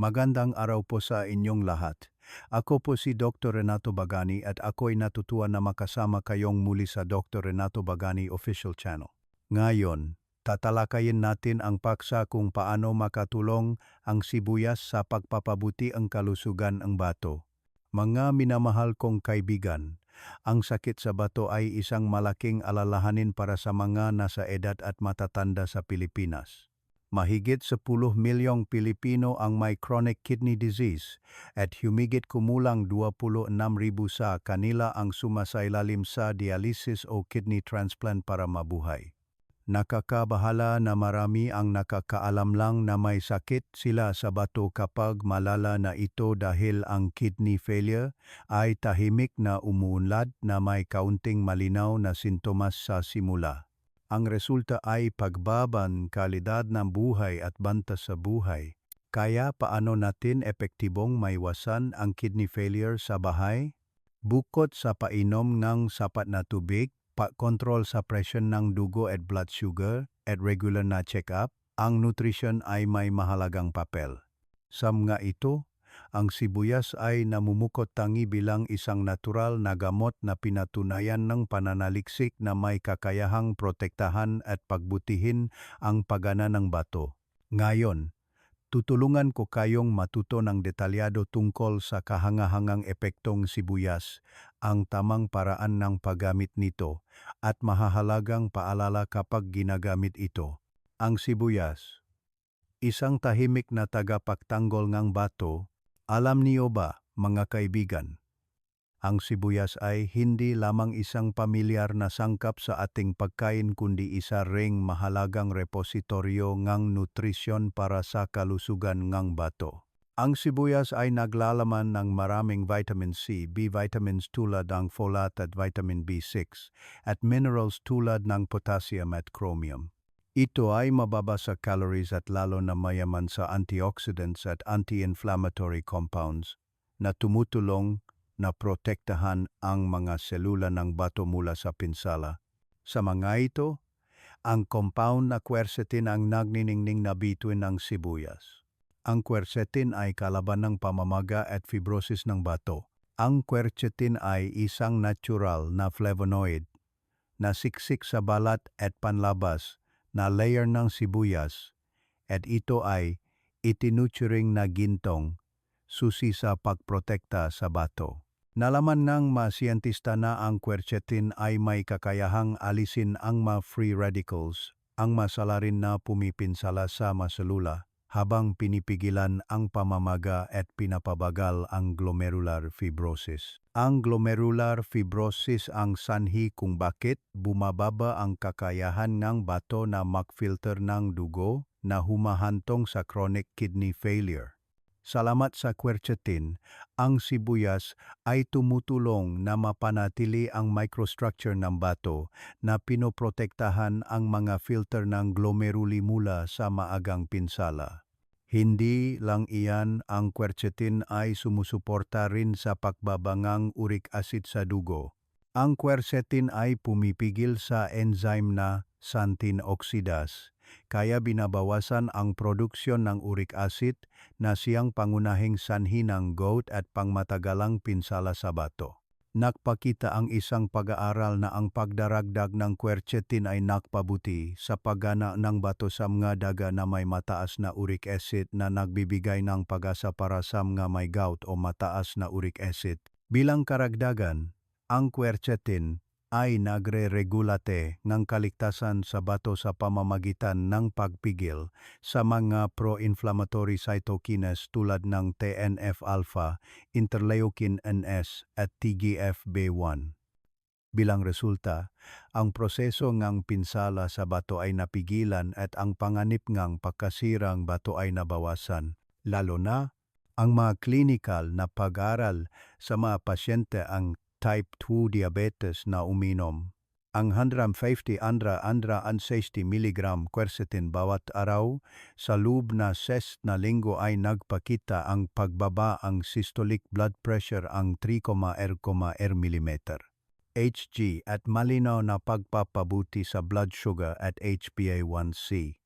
Magandang araw po sa inyong lahat. Ako po si Dr. Renato Bagani at ako'y natutuwa na makasama kayong muli sa Dr. Renato Bagani Official Channel. Ngayon, tatalakayin natin ang paksa kung paano makatulong ang sibuyas sa pagpapabuti ang kalusugan ng bato. Mga minamahal kong kaibigan, ang sakit sa bato ay isang malaking alalahanin para sa mga nasa edad at matatanda sa Pilipinas. Mahigit 10 milyong Pilipino ang may chronic kidney disease at humigit kumulang 26,000 sa kanila ang sumasailalim sa dialysis o kidney transplant para mabuhay. Nakakabahala na marami ang nakakaalam lang na may sakit sila sa bato kapag malala na ito dahil ang kidney failure ay tahimik na umuunlad na may kaunting malinaw na sintomas sa simula. Ang resulta ay pagbaban kalidad ng buhay at banta sa buhay. Kaya paano natin epektibong maiwasan ang kidney failure sa bahay? Bukod sa painom ng sapat na tubig, pa-control sa presyon ng dugo at blood sugar, at regular na check-up, ang nutrition ay may mahalagang papel. Sa mga ito, ang sibuyas ay namumukot tangi bilang isang natural na gamot na pinatunayan ng pananaliksik na may kakayahang protektahan at pagbutihin ang pagana ng bato. Ngayon, tutulungan ko kayong matuto ng detalyado tungkol sa kahangahangang epektong sibuyas, ang tamang paraan ng paggamit nito, at mahahalagang paalala kapag ginagamit ito. Ang sibuyas, isang tahimik na tagapagtanggol ng bato, alam niyo ba, mga kaibigan, ang sibuyas ay hindi lamang isang pamilyar na sangkap sa ating pagkain kundi isa ring mahalagang repositoryo ng nutrisyon para sa kalusugan ng bato. Ang sibuyas ay naglalaman ng maraming vitamin C, B vitamins tulad ng folate at vitamin B6, at minerals tulad ng potassium at chromium. Ito ay mababa sa calories at lalo na mayaman sa antioxidants at anti-inflammatory compounds na tumutulong na protektahan ang mga selula ng bato mula sa pinsala. Sa mga ito, ang compound na quercetin ang nagniningning na bituin ng sibuyas. Ang quercetin ay kalaban ng pamamaga at fibrosis ng bato. Ang quercetin ay isang natural na flavonoid na siksik sa balat at panlabas na layer ng sibuyas at ito ay itinuturing na gintong susi sa pagprotekta sa bato. Nalaman ng mga siyentista na ang quercetin ay may kakayahang alisin ang mga free radicals, ang masalarin na pumipinsala sa maselula, habang pinipigilan ang pamamaga at pinapabagal ang glomerular fibrosis. Ang glomerular fibrosis ang sanhi kung bakit bumababa ang kakayahan ng bato na mag-filter ng dugo na humahantong sa chronic kidney failure. Salamat sa quercetin, ang sibuyas ay tumutulong na mapanatili ang microstructure ng bato na pinoprotektahan ang mga filter ng glomeruli mula sa maagang pinsala. Hindi lang iyan ang quercetin ay sumusuporta rin sa pagbabangang uric acid sa dugo. Ang quercetin ay pumipigil sa enzyme na xanthine oxidase kaya binabawasan ang produksyon ng uric acid na siyang pangunahing sanhi ng gout at pangmatagalang pinsala sa bato. Nakpakita ang isang pag-aaral na ang pagdaragdag ng quercetin ay nakpabuti sa paggana ng bato sa mga daga na may mataas na uric acid na nagbibigay ng pag-asa para sa mga may gout o mataas na uric acid. Bilang karagdagan, ang quercetin ay nagre-regulate ng kaligtasan sa bato sa pamamagitan ng pagpigil sa mga pro-inflammatory cytokines tulad ng TNF-alpha, interleukin-NS at TGF-B1. Bilang resulta, ang proseso ng pinsala sa bato ay napigilan at ang panganib ng pagkasirang bato ay nabawasan, lalo na ang mga clinical na pag-aral sa mga pasyente ang type 2 diabetes na uminom. Ang 150 andra andra 60 mg quercetin bawat araw sa loob na ses na linggo ay nagpakita ang pagbaba ang systolic blood pressure ang 3,r mm. HG at malinaw na pagpapabuti sa blood sugar at HbA1c.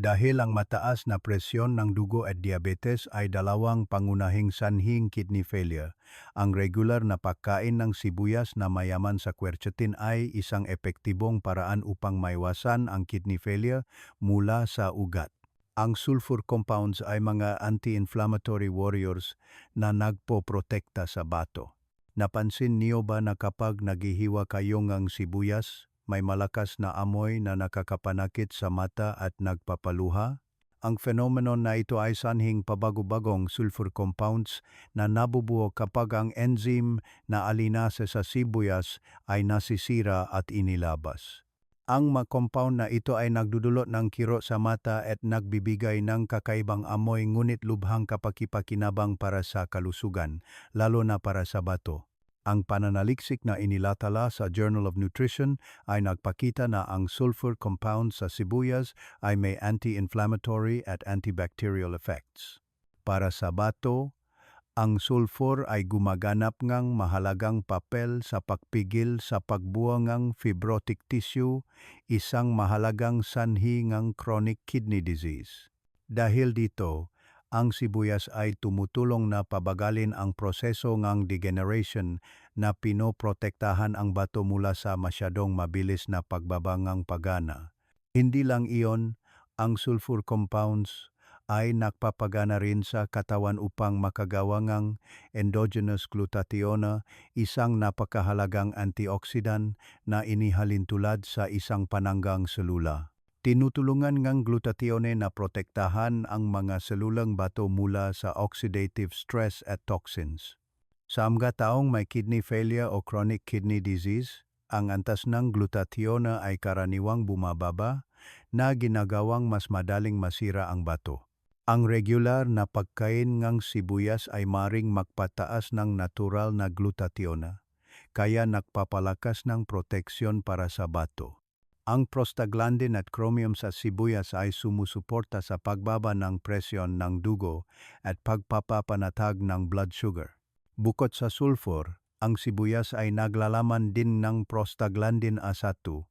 Dahil ang mataas na presyon ng dugo at diabetes ay dalawang pangunahing sanhing kidney failure, ang regular na pagkain ng sibuyas na mayaman sa quercetin ay isang epektibong paraan upang maiwasan ang kidney failure mula sa ugat. Ang sulfur compounds ay mga anti-inflammatory warriors na nagpoprotekta sa bato. Napansin niyo ba na kapag naghihiwa kayo ng sibuyas, may malakas na amoy na nakakapanakit sa mata at nagpapaluha? Ang phenomenon na ito ay sanhing pabago-bagong sulfur compounds na nabubuo kapag ang enzyme na alinase sa sibuyas ay nasisira at inilabas. Ang mga compound na ito ay nagdudulot ng kiro sa mata at nagbibigay ng kakaibang amoy ngunit lubhang kapakipakinabang para sa kalusugan, lalo na para sa bato. Ang pananaliksik na inilatala sa Journal of Nutrition ay nagpakita na ang sulfur compound sa sibuyas ay may anti-inflammatory at antibacterial effects. Para sa bato, ang sulfur ay gumaganap ngang mahalagang papel sa pagpigil sa pagbuwang ng fibrotic tissue, isang mahalagang sanhi ng chronic kidney disease. Dahil dito, ang sibuyas ay tumutulong na pabagalin ang proseso ng degeneration na pinoprotektahan ang bato mula sa masyadong mabilis na pagbabangang pagana. Hindi lang iyon, ang sulfur compounds ay nakpapagana rin sa katawan upang makagawa endogenous glutathione, isang napakahalagang antioxidant na inihalintulad sa isang pananggang selula. Tinutulungan ng glutathione na protektahan ang mga selulang bato mula sa oxidative stress at toxins. Sa mga taong may kidney failure o chronic kidney disease, ang antas ng glutathione ay karaniwang bumababa na ginagawang mas madaling masira ang bato. Ang regular na pagkain ng sibuyas ay maring magpataas ng natural na glutathione, kaya nagpapalakas ng proteksyon para sa bato. Ang prostaglandin at chromium sa sibuyas ay sumusuporta sa pagbaba ng presyon ng dugo at pagpapapanatag ng blood sugar. Bukod sa sulfur, ang sibuyas ay naglalaman din ng prostaglandin A1,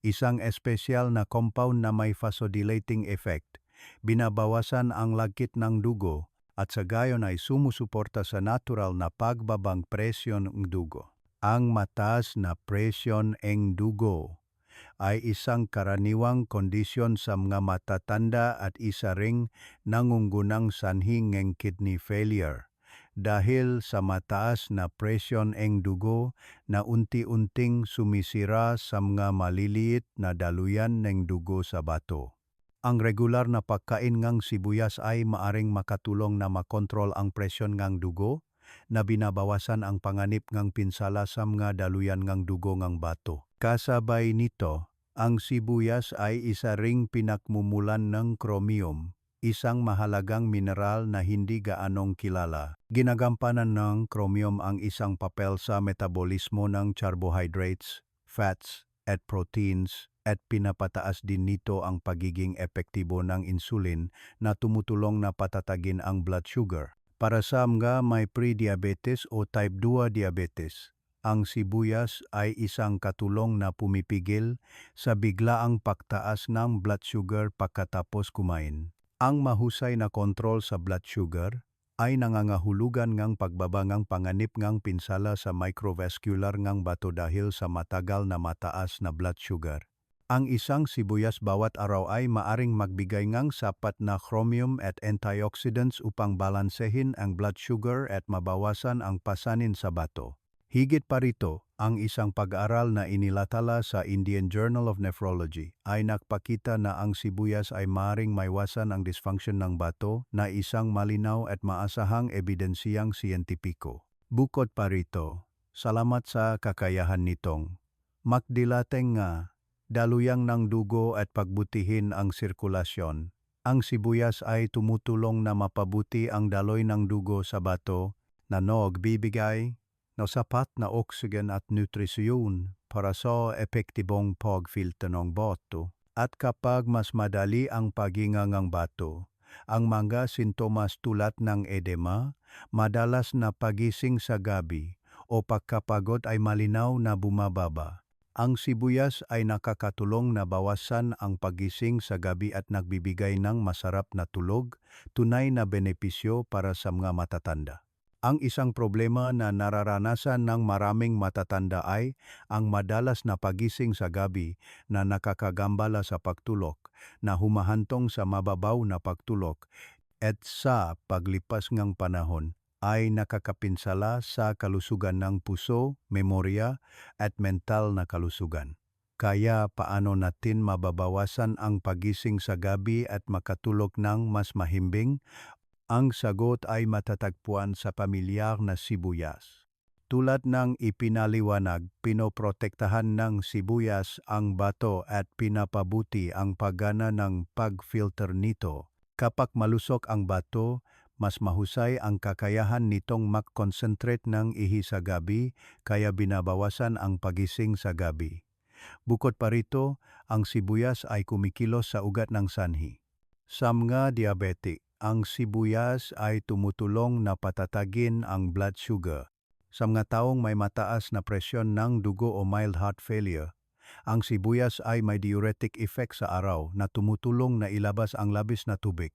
isang espesyal na compound na may vasodilating effect. Binabawasan ang lagkit ng dugo at sa gayon ay sumusuporta sa natural na pagbabang presyon ng dugo. Ang mataas na presyon ng dugo ay isang karaniwang kondisyon sa mga matatanda at isa ring nangungunang sanhi ng kidney failure dahil sa mataas na presyon ng dugo na unti-unting sumisira sa mga maliliit na daluyan ng dugo sa bato. Ang regular na pagkain ng sibuyas ay maaring makatulong na makontrol ang presyon ng dugo na binabawasan ang panganib ng pinsala sa mga daluyan ng dugo ng bato. Kasabay nito, ang sibuyas ay isa ring pinakmumulan ng chromium, isang mahalagang mineral na hindi gaanong kilala. Ginagampanan ng chromium ang isang papel sa metabolismo ng carbohydrates, fats, at proteins at pinapataas din nito ang pagiging epektibo ng insulin na tumutulong na patatagin ang blood sugar. Para sa mga may pre-diabetes o type 2 diabetes, ang sibuyas ay isang katulong na pumipigil sa biglaang pagtaas ng blood sugar pagkatapos kumain. Ang mahusay na kontrol sa blood sugar ay nangangahulugan ngang pagbabangang panganib ngang pinsala sa microvascular ngang bato dahil sa matagal na mataas na blood sugar. Ang isang sibuyas bawat araw ay maaring magbigay ngang sapat na chromium at antioxidants upang balansehin ang blood sugar at mabawasan ang pasanin sa bato. Higit pa rito, ang isang pag-aaral na inilatala sa Indian Journal of Nephrology ay nakpakita na ang sibuyas ay maring maiwasan ang dysfunction ng bato na isang malinaw at maasahang ebidensiyang siyentipiko. Bukod pa rito, salamat sa kakayahan nitong makdilateng nga daluyang ng dugo at pagbutihin ang sirkulasyon. Ang sibuyas ay tumutulong na mapabuti ang daloy ng dugo sa bato na nagbibigay na sapat oxygen at nutrisyon para sa epektibong pagfilter ng bato. At kapag mas madali ang paghinga ng bato, ang mga sintomas tulad ng edema, madalas na pagising sa gabi o pagkapagod ay malinaw na bumababa. Ang sibuyas ay nakakatulong na bawasan ang pagising sa gabi at nagbibigay ng masarap na tulog, tunay na benepisyo para sa mga matatanda. Ang isang problema na nararanasan ng maraming matatanda ay ang madalas na pagising sa gabi na nakakagambala sa pagtulog, na humahantong sa mababaw na pagtulog, at sa paglipas ng panahon ay nakakapinsala sa kalusugan ng puso, memorya, at mental na kalusugan. Kaya paano natin mababawasan ang pagising sa gabi at makatulog ng mas mahimbing? Ang sagot ay matatagpuan sa pamilyar na sibuyas. Tulad ng ipinaliwanag, pinoprotektahan ng sibuyas ang bato at pinapabuti ang paggana ng pag-filter nito. Kapag malusok ang bato, mas mahusay ang kakayahan nitong mag-concentrate ng ihi sa gabi kaya binabawasan ang pagising sa gabi. Bukod pa rito, ang sibuyas ay kumikilos sa ugat ng sanhi. Sa mga diabetic, ang sibuyas ay tumutulong na patatagin ang blood sugar. Sa mga taong may mataas na presyon ng dugo o mild heart failure, ang sibuyas ay may diuretic effect sa araw na tumutulong na ilabas ang labis na tubig.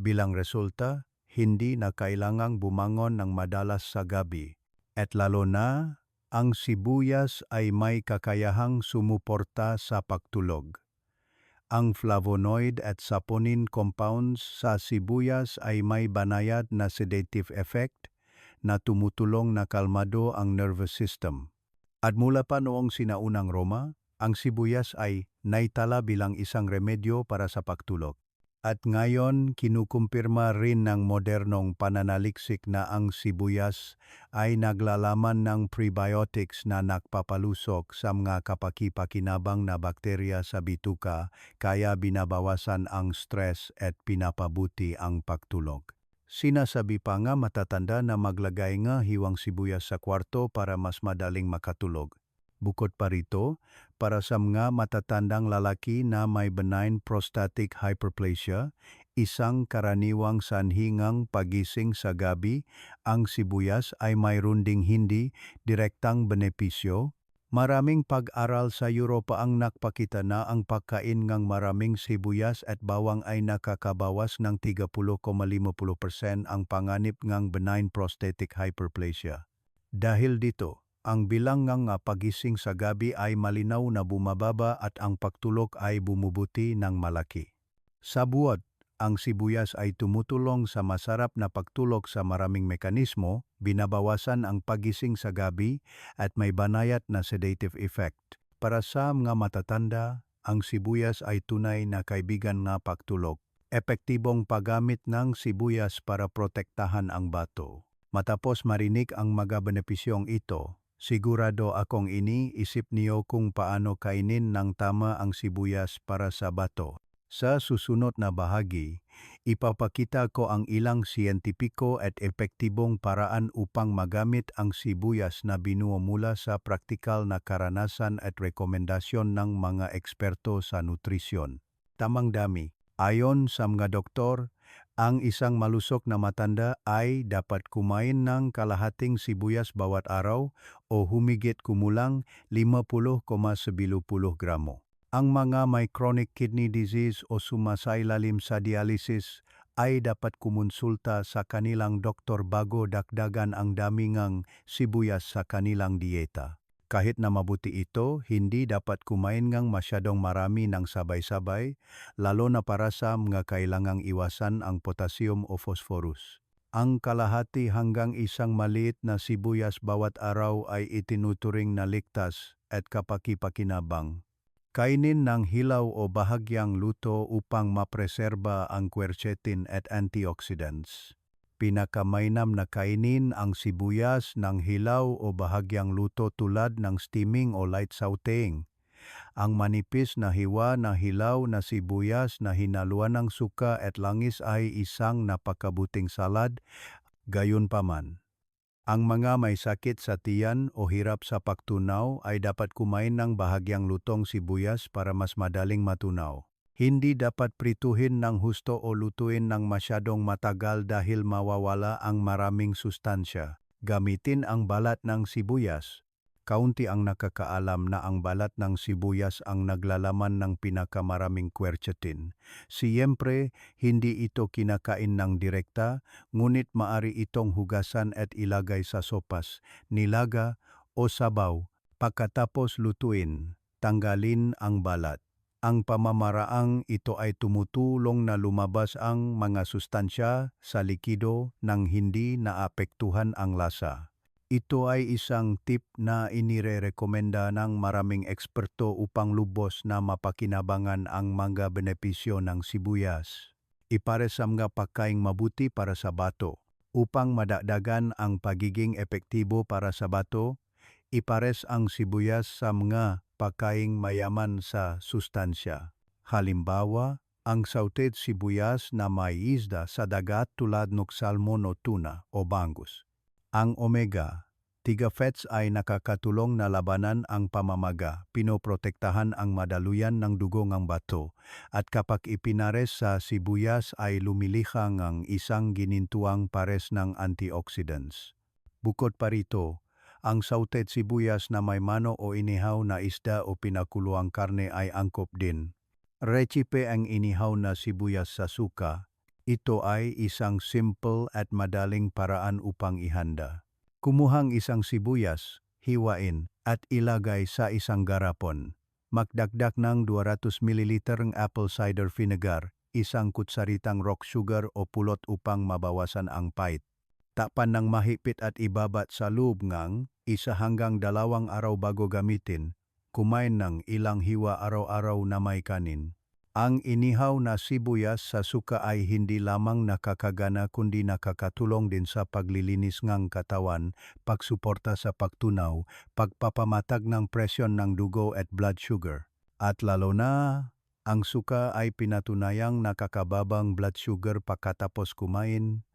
Bilang resulta, hindi na kailangang bumangon ng madalas sa gabi. At lalo na, ang sibuyas ay may kakayahang sumuporta sa pagtulog. Ang flavonoid at saponin compounds sa sibuyas ay may banayad na sedative effect na tumutulong na kalmado ang nervous system. At mula pa noong sinaunang Roma, ang sibuyas ay naitala bilang isang remedyo para sa pagtulog. At ngayon, kinukumpirma rin ng modernong pananaliksik na ang sibuyas ay naglalaman ng prebiotics na nakpapalusok sa mga kapaki-pakinabang na bakterya sa bituka kaya binabawasan ang stress at pinapabuti ang pagtulog. Sinasabi pa nga matatanda na maglagay nga hiwang sibuyas sa kwarto para mas madaling makatulog. Bukod pa rito, para sa mga matatandang lalaki na may benign prostatic hyperplasia, isang karaniwang sanhingang pagising sa gabi, ang sibuyas ay mayroon ding hindi direktang benepisyo. Maraming pag-aral sa Europa ang nakpakita na ang pagkain ng maraming sibuyas at bawang ay nakakabawas ng 30,50% ang panganib ng benign prostatic hyperplasia. Dahil dito, ang bilang ng pagising sa gabi ay malinaw na bumababa at ang pagtulog ay bumubuti ng malaki. Sa buwad, ang sibuyas ay tumutulong sa masarap na pagtulog sa maraming mekanismo, binabawasan ang pagising sa gabi at may banayat na sedative effect. Para sa mga matatanda, ang sibuyas ay tunay na kaibigan na pagtulog. Epektibong paggamit ng sibuyas para protektahan ang bato. Matapos marinig ang mga benepisyong ito, Sigurado akong iniisip niyo kung paano kainin ng tama ang sibuyas para sa bato. Sa susunod na bahagi, ipapakita ko ang ilang siyentipiko at epektibong paraan upang magamit ang sibuyas na binuo mula sa praktikal na karanasan at rekomendasyon ng mga eksperto sa nutrisyon. Tamang dami. Ayon sa mga doktor, ang isang malusok na matanda ay dapat kumain ng kalahating sibuyas bawat araw o humigit kumulang 50,70 gramo. Ang mga may chronic kidney disease o sumasailalim sa dialysis ay dapat kumonsulta sa kanilang doktor bago dakdagan ang damingang sibuyas sa kanilang dieta. Kahit na mabuti ito, hindi dapat kumain ngang masyadong marami ng sabay-sabay, lalo na para sa mga kailangang iwasan ang potassium o phosphorus. Ang kalahati hanggang isang maliit na sibuyas bawat araw ay itinuturing na ligtas at kapaki-pakinabang. Kainin ng hilaw o bahagyang luto upang mapreserba ang quercetin at antioxidants pinakamainam na kainin ang sibuyas ng hilaw o bahagyang luto tulad ng steaming o light sauteing. Ang manipis na hiwa na hilaw na sibuyas na hinaluan ng suka at langis ay isang napakabuting salad, gayon paman. Ang mga may sakit sa tiyan o hirap sa pagtunaw ay dapat kumain ng bahagyang lutong sibuyas para mas madaling matunaw. Hindi dapat prituhin ng husto o lutuin ng masyadong matagal dahil mawawala ang maraming sustansya. Gamitin ang balat ng sibuyas. kaunti ang nakakaalam na ang balat ng sibuyas ang naglalaman ng pinakamaraming quercetin. Siyempre, hindi ito kinakain ng direkta, ngunit maari itong hugasan at ilagay sa sopas, nilaga o sabaw. Pagkatapos lutuin, tanggalin ang balat. Ang pamamaraang ito ay tumutulong na lumabas ang mga sustansya sa likido nang hindi naapektuhan ang lasa. Ito ay isang tip na inirerekomenda ng maraming eksperto upang lubos na mapakinabangan ang mga benepisyo ng sibuyas. Ipares ang mga pagkaing mabuti para sa bato. Upang madagdagan ang pagiging epektibo para sa bato, ipares ang sibuyas sa mga pagkaing mayaman sa sustansya. Halimbawa, ang sauted sibuyas na may isda sa dagat tulad ng salmon o tuna o bangus. Ang omega 3 fats ay nakakatulong na labanan ang pamamaga, pinoprotektahan ang madaluyan ng dugo ng bato, at kapag ipinares sa sibuyas ay lumilihang ang isang ginintuang pares ng antioxidants. Bukod pa rito, ang sauted sibuyas na may mano o inihaw na isda o pinakuluang karne ay angkop din. Recipe ang inihaw na sibuyas sa suka. Ito ay isang simple at madaling paraan upang ihanda. Kumuhang isang sibuyas, hiwain, at ilagay sa isang garapon. Magdagdag ng 200 ml ng apple cider vinegar, isang kutsaritang rock sugar o pulot upang mabawasan ang pait. Takpan ng mahipit at ibabat sa loob ngang isa hanggang dalawang araw bago gamitin. Kumain ng ilang hiwa araw-araw na may kanin. Ang inihaw na sibuyas sa suka ay hindi lamang nakakagana kundi nakakatulong din sa paglilinis ng katawan, pagsuporta sa pagtunaw, pagpapamatag ng presyon ng dugo at blood sugar. At lalo na, ang suka ay pinatunayang nakakababang blood sugar pagkatapos kumain,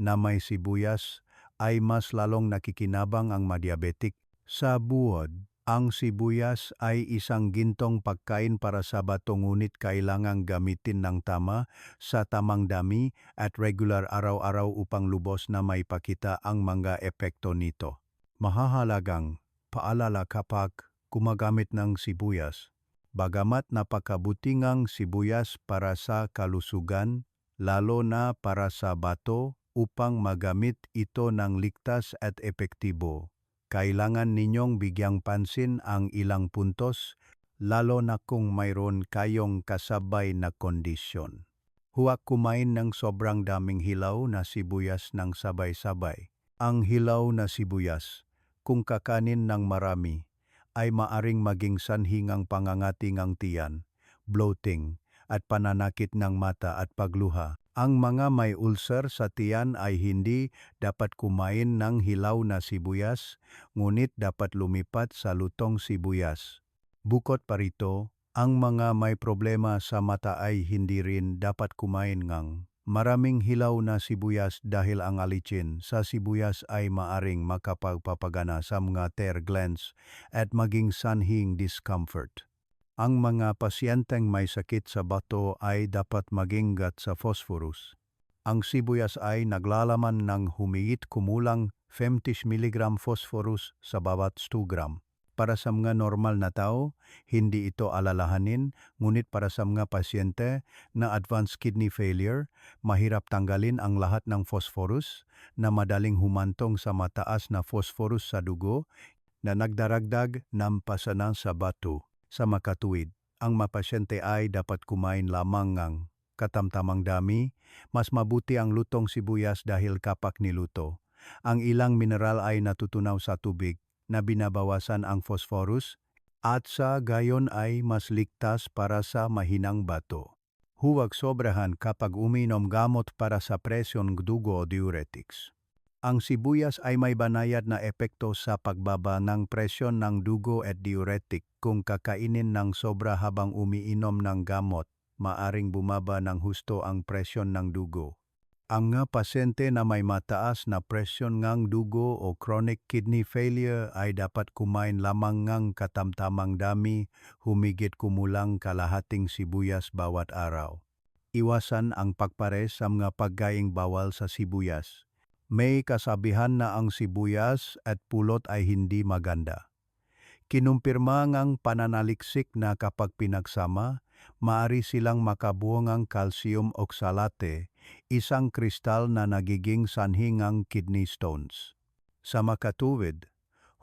na may sibuyas ay mas lalong nakikinabang ang madiabetik. Sa buod, ang sibuyas ay isang gintong pagkain para sa bato ngunit kailangang gamitin ng tama sa tamang dami at regular araw-araw upang lubos na may pakita ang mga epekto nito. Mahahalagang paalala kapag gumagamit ng sibuyas. Bagamat napakabutingang sibuyas para sa kalusugan, lalo na para sa bato upang magamit ito ng ligtas at epektibo kailangan ninyong bigyang pansin ang ilang puntos, lalo na kung mayroon kayong kasabay na kondisyon. Huwag kumain ng sobrang daming hilaw na sibuyas ng sabay-sabay. Ang hilaw na sibuyas, kung kakanin ng marami, ay maaring maging sanhingang pangangating ang tiyan, bloating, at pananakit ng mata at pagluha. Ang mga may ulcer sa tiyan ay hindi dapat kumain ng hilaw na sibuyas, ngunit dapat lumipat sa lutong sibuyas. Bukod pa rito, ang mga may problema sa mata ay hindi rin dapat kumain ng maraming hilaw na sibuyas dahil ang alicin sa sibuyas ay maaring makapagpapagana sa mga tear glands at maging sanhing discomfort. Ang mga pasyenteng may sakit sa bato ay dapat magingat sa phosphorus. Ang sibuyas ay naglalaman ng humigit kumulang 50 mg phosphorus sa bawat 2 gram. Para sa mga normal na tao, hindi ito alalahanin, ngunit para sa mga pasyente na advanced kidney failure, mahirap tanggalin ang lahat ng phosphorus na madaling humantong sa mataas na phosphorus sa dugo na nagdaragdag ng pasanan sa bato. Sa makatuwid, ang mapasyente ay dapat kumain lamang ng katamtamang dami, mas mabuti ang lutong sibuyas dahil kapak niluto. Ang ilang mineral ay natutunaw sa tubig na binabawasan ang phosphorus at sa gayon ay mas ligtas para sa mahinang bato. Huwag sobrahan kapag uminom gamot para sa presyon dugo o diuretics. Ang sibuyas ay may banayad na epekto sa pagbaba ng presyon ng dugo at diuretic kung kakainin ng sobra habang umiinom ng gamot, maaring bumaba ng husto ang presyon ng dugo. Ang nga pasyente na may mataas na presyon ng dugo o chronic kidney failure ay dapat kumain lamang ng katamtamang dami, humigit kumulang kalahating sibuyas bawat araw. Iwasan ang pagpares sa mga pagkaing bawal sa sibuyas. May kasabihan na ang sibuyas at pulot ay hindi maganda. Kinumpirma ngang pananaliksik na kapag pinagsama, maari silang makabuo ng calcium oxalate, isang kristal na nagiging sanhi kidney stones. Sa makatuwid,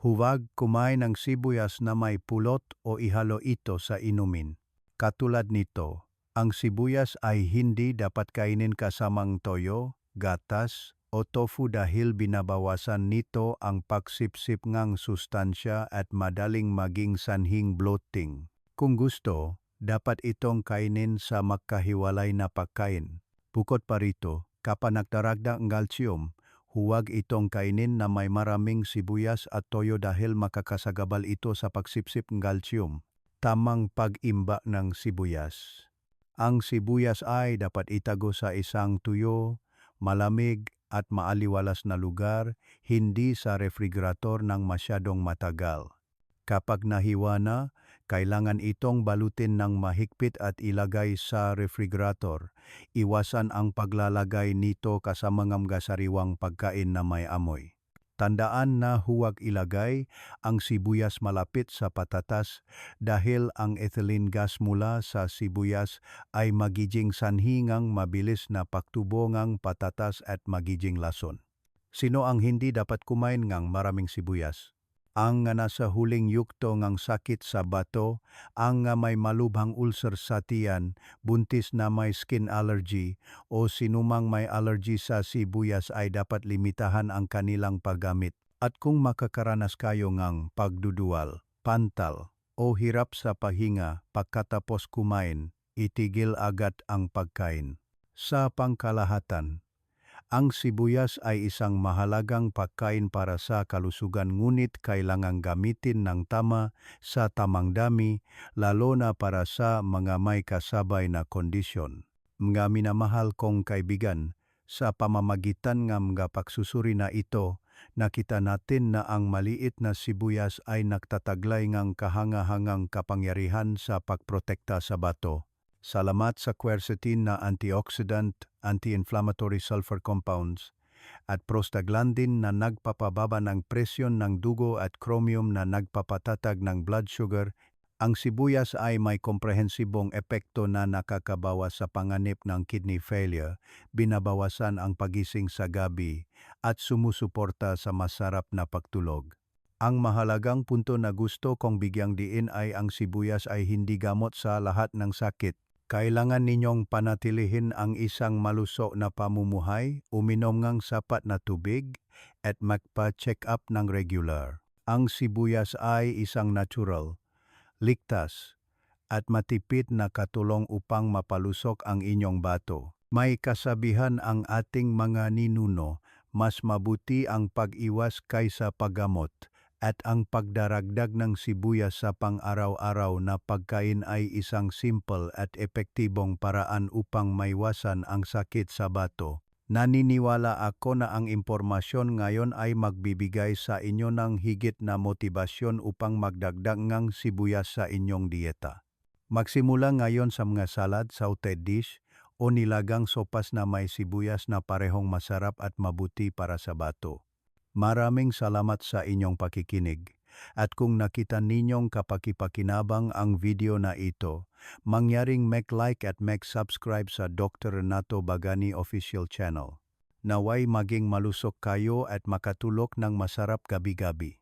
huwag kumain ng sibuyas na may pulot o ihalo ito sa inumin. Katulad nito, ang sibuyas ay hindi dapat kainin kasamang toyo, gatas, o tofu dahil binabawasan nito ang pagsipsip ngang sustansya at madaling maging sanhing bloating. Kung gusto, dapat itong kainin sa magkahiwalay na pagkain. Bukod pa rito, kapag ang calcium, huwag itong kainin na may maraming sibuyas at toyo dahil makakasagabal ito sa pagsipsip ng calcium. Tamang pag-imba ng sibuyas. Ang sibuyas ay dapat itago sa isang tuyo, malamig at maaliwalas na lugar, hindi sa refrigerator ng masyadong matagal. Kapag nahiwa na, kailangan itong balutin ng mahigpit at ilagay sa refrigerator. Iwasan ang paglalagay nito kasama ng sariwang pagkain na may amoy. Tandaan na huwag ilagay ang sibuyas malapit sa patatas dahil ang ethylene gas mula sa sibuyas ay magiging sanhingang mabilis na pagtubo ng patatas at magiging lason. Sino ang hindi dapat kumain ng maraming sibuyas? Ang nga nasa huling yukto ng sakit sa bato, ang nga may malubhang ulcer sa tiyan, buntis na may skin allergy, o sinumang may allergy sa sibuyas ay dapat limitahan ang kanilang paggamit. At kung makakaranas kayo ng pagdudual, pantal, o hirap sa pahinga pagkatapos kumain, itigil agad ang pagkain. Sa pangkalahatan, ang sibuyas ay isang mahalagang pagkain para sa kalusugan ngunit kailangang gamitin ng tama sa tamang dami, lalo na para sa mga may kasabay na kondisyon. Mga minamahal kong kaibigan, sa pamamagitan ng mga pagsusuri na ito, nakita natin na ang maliit na sibuyas ay nagtataglay ng kahangahangang kapangyarihan sa pagprotekta sa bato. Salamat sa quercetin na antioxidant, anti-inflammatory sulfur compounds, at prostaglandin na nagpapababa ng presyon ng dugo at chromium na nagpapatatag ng blood sugar, ang sibuyas ay may komprehensibong epekto na nakakabawas sa panganib ng kidney failure, binabawasan ang pagising sa gabi, at sumusuporta sa masarap na pagtulog. Ang mahalagang punto na gusto kong bigyang diin ay ang sibuyas ay hindi gamot sa lahat ng sakit. Kailangan ninyong panatilihin ang isang malusok na pamumuhay, uminom ng sapat na tubig, at magpa-check up ng regular. Ang sibuyas ay isang natural, ligtas, at matipid na katulong upang mapalusok ang inyong bato. May kasabihan ang ating mga ninuno, mas mabuti ang pag-iwas kaysa paggamot at ang pagdaragdag ng sibuyas sa pang-araw-araw na pagkain ay isang simple at epektibong paraan upang maiwasan ang sakit sa bato. Naniniwala ako na ang impormasyon ngayon ay magbibigay sa inyo ng higit na motibasyon upang magdagdag ng sibuyas sa inyong dieta. Magsimula ngayon sa mga salad, sauteed dish, o nilagang sopas na may sibuyas na parehong masarap at mabuti para sa bato. Maraming salamat sa inyong pakikinig. At kung nakita ninyong kapakipakinabang ang video na ito, mangyaring make like at make subscribe sa Dr. Renato Bagani official channel. Naway maging malusok kayo at makatulok ng masarap gabi-gabi.